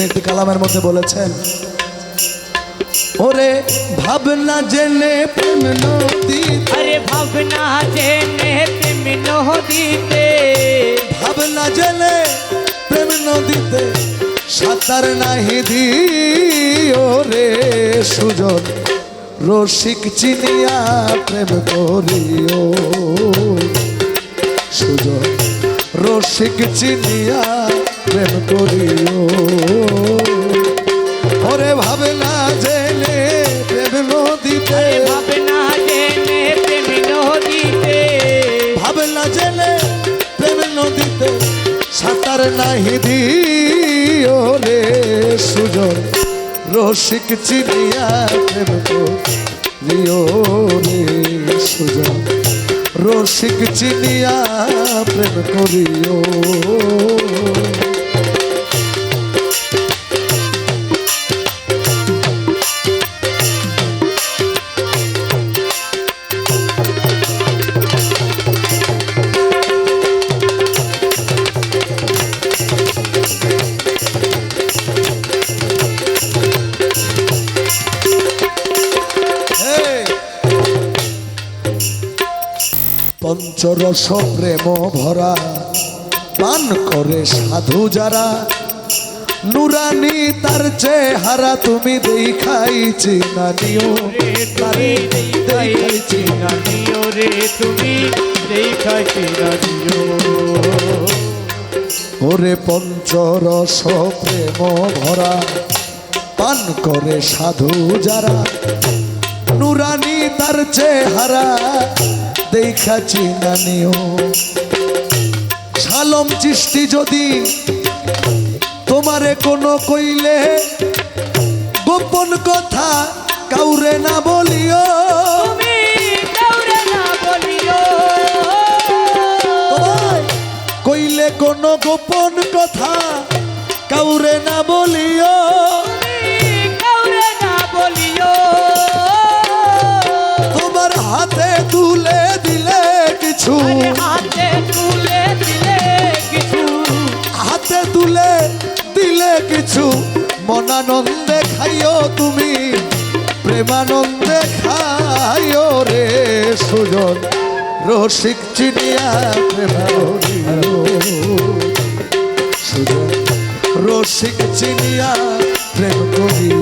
একটি কালামের মধ্যে বলেছেন ওরে ভাবনা জেনে প্রেম নদী আরে ভাবনা জেনে তুমি নদীতে। ভাবনা জেনে প্রেম নদীতে সাঁতার নাহি দিও রে সুজন। রসিক চিনিয়া প্রেম করিও সুজন। রসিক চিনিয়া প্রেম করিও। ওরে ভাবনা জেনে প্রেম নদীতে। আরে ভাবনা জেনে তুমি নদীতে। ভাবনা জেনে প্রেম নদীতে। সাঁতার নাহি দিও রে সুজন। রসিক চিনিয়া প্রেম করিও রে সুজন। রসিক চিনিয়া প্রেম করিও। পঞ্চরস প্রেম ভরা পান করে সাধু যারা নুরানি তার চেহারা তুমি দেখাইছি না নিও তারে দেখাইছি না নানিও রে তুমি দেখাইছি নানিও ওরে পঞ্চরস প্রেম ভরা পান করে সাধু যারা নুরানি তার চেহারা দেখাছি না নিও। শালম চিষ্টি যদি তোমারে কোনো কইলে গোপন কথা কাউরে না বলিও। কইলে কোনো গোপন কথা হাতে তুলে দিলে কিছু। হাতে তুলে দিলে কিছু। হাতে তুলে দিলে কিছু। মনানন্দে খাইও তুমি প্রেমানন্দে খাইও রে সুজন। রসিক চিনিয়া প্রেম করিও। সুজন রসিক চিনিয়া প্রেম করিও।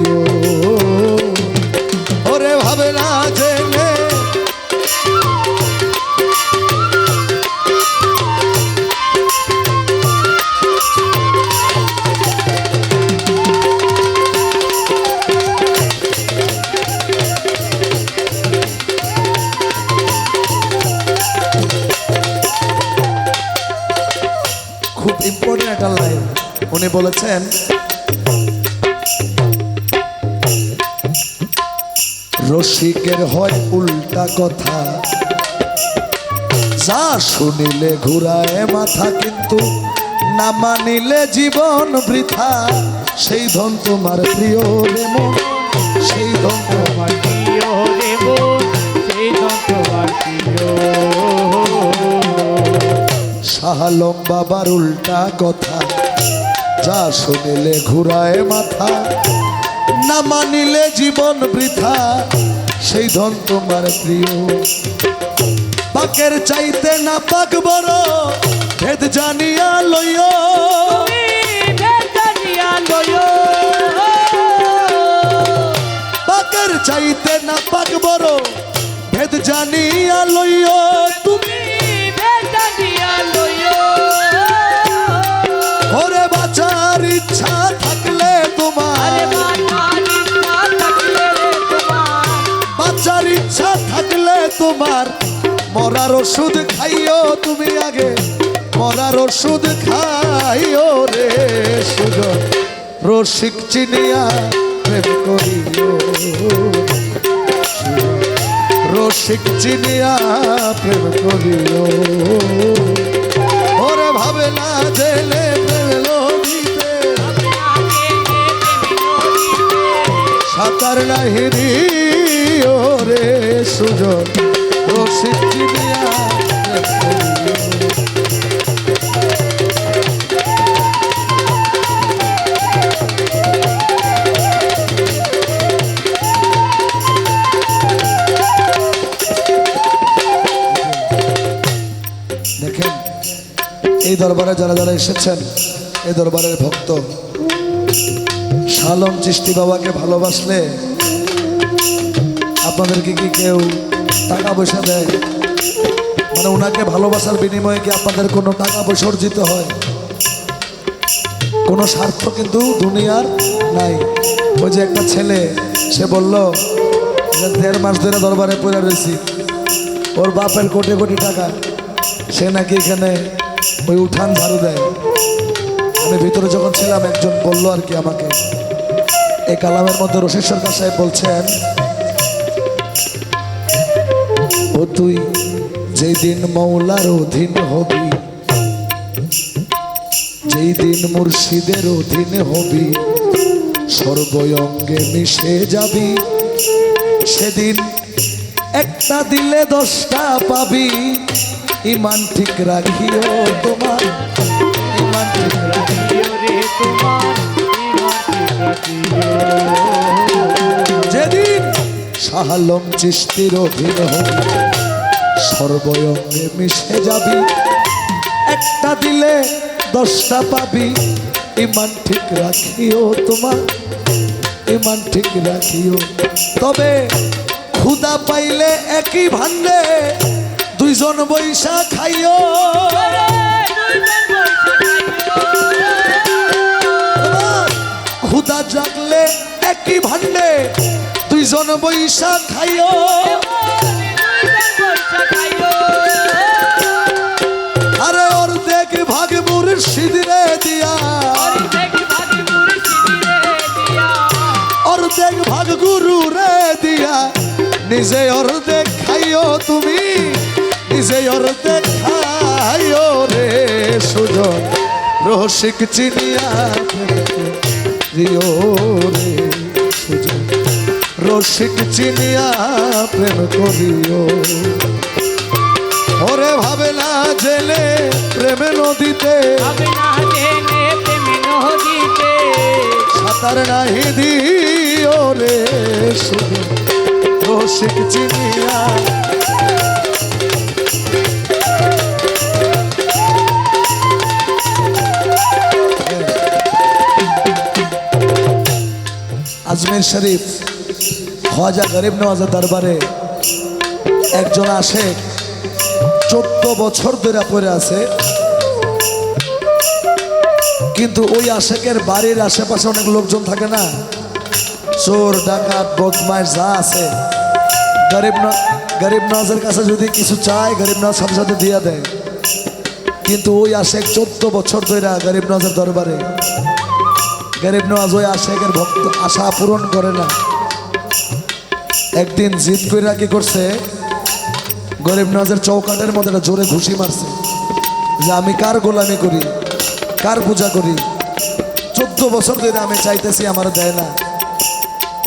ওরে ভাবে না জেনে উনি বলেছেন, রসিকের হয় উল্টা কথা। যা শুনিলে ঘুরায় মাথা, কিন্তু না মানিলে জীবন বৃথা। সেই ধন তোমার প্রিয় রে মন সেই ধন তোমার প্রিয় রে বোন সেই বাবার উল্টা কথা। যা শুনিলে ঘুরায় মাথা না মানিলে জীবন বৃথা সেই ধন তোমার প্রিয়। পাকের চাইতে না পাক বড় ভেদ জানিয়া লয়ো পাকের চাইতে না পাক বড় ভেদ জানিয়া লইও। তোমার। মরার ওষুধ খাইও তুমি আগে। মরার ওষুধ খাইও রে সুজন। রসিক চিনিয়া প্রেম করিও। রসিক চিনিয়া প্রেম করিও। ওরে ভাবে না জেলে সাঁতার নাহি দিও রে সুজন। দেখেন এই দরবারে যারা যারা এসেছেন এই দরবারের ভক্ত শালম চিষ্টি বাবাকে ভালোবাসলে আপনাদেরকে কি কেউ টাকা পয়সা দেয়? মানে ওনাকে ভালোবাসার বিনিময়ে কি আপনাদের কোনো টাকা পয়সা অর্জিত হয়? কোনো স্বার্থ কিন্তু দুনিয়ার নাই। ওই যে একটা ছেলে, সে বলল, যে দেড় মাস ধরে দরবারে পড়ে রয়েছি। ওর বাপের কোটি কোটি টাকা। সে নাকি এখানে ওই উঠান ঝাড়ু দেয়। আমি ভিতরে যখন ছিলাম, একজন বলল আর কি আমাকে এই কালামের মধ্যে রশিদ সরকার সাহেব বলছেন, ও তুই যেই দিন মৌলার অধীন হবি যেই দিন মুর্শিদের অধীন হবি সর্বঙ্গে মিশে যাবি, সেদিন একটা দিলে দশটা পাবি। ইমান ঠিক রাখিও তোমার, ইমান ঠিক রাখিও রে তোমার। যেদিন শাহালম চিস্তির অধীন হবি সর্বঙ্গে মিশে যাবি। একটা দিলে দশটা পাবি। ইমান ঠিক রাখিও তোমার, ইমান ঠিক রাখিও। তবে ক্ষুদা পাইলে একই ভান্ডে দুইজন বৈশা খাইও। জাগলে, একই ভান্ডে দুইজন বৈশা খাইও। আরে ওর দেখ ভাগ মুর্শিদরে দিয়া। অর্ধেক ভাগ গুরু রে দিয়া। নিজে অর্ধেক খাইও তুমি, নিজে অর্ধেক খাইও রে সুজন। রসিক চিনিয়া প্রিয় রে সুজন রসিক চিনিয়া প্রেম করিও। ওরে ভাবে না জেলে প্রেমে নদীতে। সাঁতার নাহি দিও রে সুজন রসিক চিনিয়া আজমের শরীফ খাজা গরিব নওয়াজের দরবারে একজন আসে, চোদ্দ বছর ধরে পড়ে আছে। কিন্তু ওই আশেকের বাড়ির আশেপাশে অনেক লোকজন থাকে না। চোর, ডাকাত, বদমাইশ যা আছে। গরিব গরিব নওয়াজের কাছে যদি কিছু চায়, গরিব নওয়াজ সাথে সাথে দিয়ে দেয়। কিন্তু ওই আশেক চোদ্দ বছর ধরে গরিব নওয়াজের দরবারে গরিব নওয়াজ ওই আশেকের ভক্ত আশা পূরণ করে না। একদিন জিদ কইরা কি করছে, গরিব নওয়াজের চৌকাটের মধ্যে জোরে ঘুষি মারছে যে আমি কার গোলামি করি, কার পূজা করি? চোদ্দ বছর ধরে আমি চাইতেছি আমার দেয় না।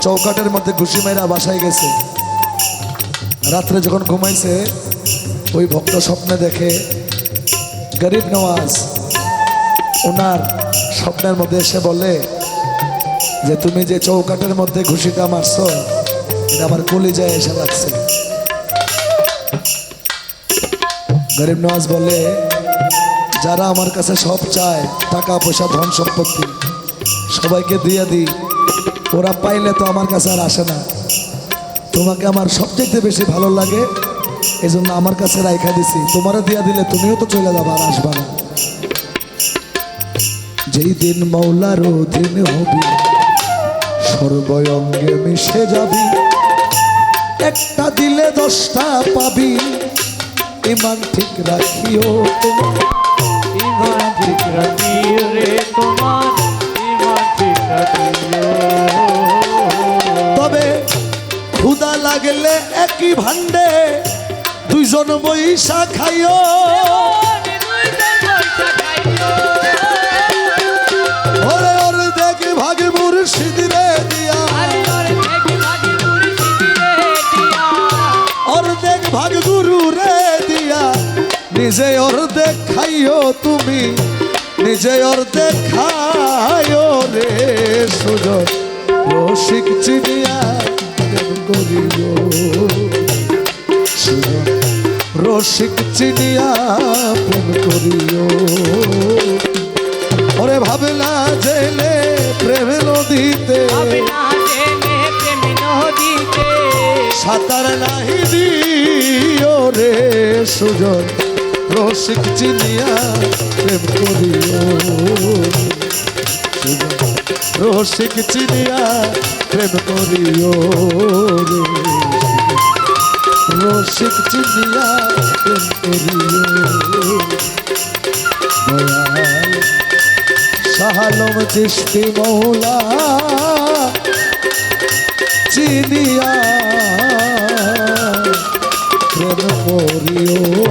চৌকাটের মধ্যে ঘুষি মাইরা বাসায় গেছে। রাত্রে যখন ঘুমাইছে, ওই ভক্ত স্বপ্নে দেখে, গরিব নওয়াজ, ওনার স্বপ্নের মধ্যে এসে বলে যে তুমি যে চৌকাটের মধ্যে ঘুষিটা মারছো, এটা আমার কলিজায় এসে লাগছে। গরিব নওয়াজ বলে, যারা আমার কাছে সব চায়, টাকা, পয়সা, ধন সম্পত্তি, সবাইকে দিয়ে দিই। ওরা পাইলে তো আমার কাছে আর আসে না। তোমাকে আমার সবচেয়ে বেশি ভালো লাগে এই জন্য আমার কাছে রাইখা দিছি। তোমারও দিয়া দিলে তুমিও তো চলে যাবা আর আসবা না। যেই দিন মৌলার অধীন হবি সর্বঙ্গে মিশে যাবি। একটা দিলে দশটা পাবি। ইমান ঠিক রাখিও তোমার। ইমান ঠিক রাখিও রে তোমার। ইমান ঠিক রাখিও। তবে ক্ষুদা লাগলে একই ভান্ডে দুইজন বৈশা খাইও। নিজে অর্ধেক খাইও তুমি নিজে অর্ধেক খাইও রে সুযোগ রসিক চিনিয়া রসিক চিনিয়া প্রেম করিও। ওরে জেলে প্রেম নদীতে। সাঁতার নাহি দিও রে সুজন। রসিক চিনিয়া প্রেম করিও। রসিক চিনিয়া প্রেম করিও রসিক চিনিয়া প্রেম করিও। শাহালম চিস্তি মৌলা চিনিয়া প্রেম করিও।